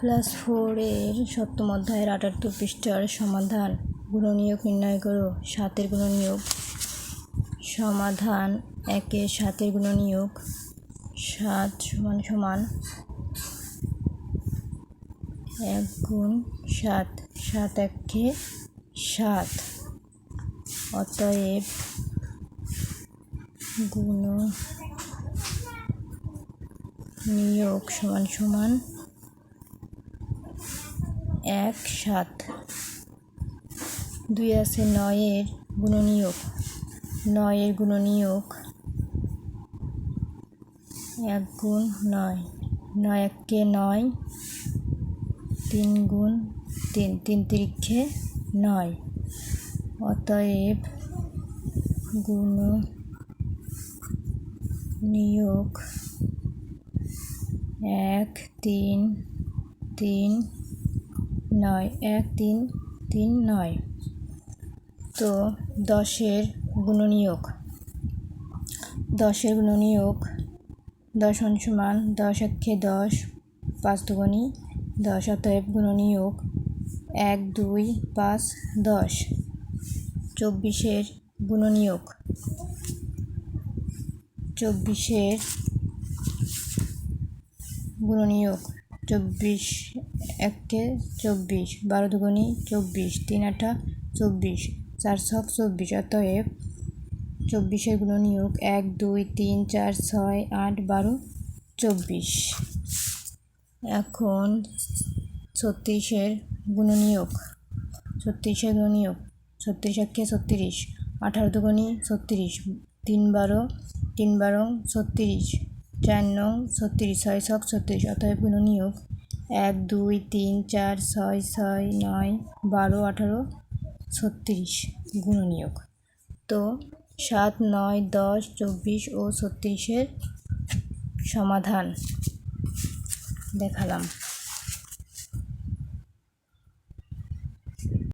Class ফোরের সপ্তম অধ্যায়ের আটাত্তর পৃষ্ঠার সমাধান। গুণনীয়ক নির্ণয় করো, সাতের গুণনীয়ক সমাধান একে সাতের গুণনীয়ক সাত সমান সমান এক গুণ সাত সাত একে সাত। অতএব গুণ নিয়োগ সমান সমান এক সাত। দুই আছে নয়ের গুণনীয়ক। নয়ের গুণনীয়ক এক গুণ নয়। নয় একে নয়, তিন গুণ তিন। তিন তিরিক্ষে নয়। অতএব গুণ নিয়োগ এক, তিন তিন নয়, এক, তিন তিন, নয়। তো দশের গুণনীয়ক। দশের গুণনীয়ক দশ সমান দশ একে দশ পাঁচ দুগুণী। দশ অতএব গুণনীয়ক এক, দুই, পাঁচ, দশ। চব্বিশের গুণনীয়ক। চব্বিশের গুণনীয়ক। চব্বিশ, একে চব্বিশ, বারো দুগুণী চব্বিশ, তিন আটা চব্বিশ, চার ছক চব্বিশ, অতএব চব্বিশের গুণনীয়ক এক, দুই, তিন, চার, ছয়, আট, বারো, চব্বিশ। এখন ছত্রিশের গুণনীয়ক ছত্রিশের গুণনীয়ক, ছত্রিশ একে ছত্রিশ, আঠারো দুগুণী ছত্রিশ, তিন বারো তিন বারো ছত্রিশ। চার নং ছত্রিশ ছয় ছক ছত্রিশ অতএব নিয়োগ এক, দুই, তিন, চার, ছয় ছয়, নয়, বারো, আঠারো, ছত্রিশ গুণ নিয়োগ তো সাত, নয়, দশ, চব্বিশ ও ছত্রিশের সমাধান দেখালাম।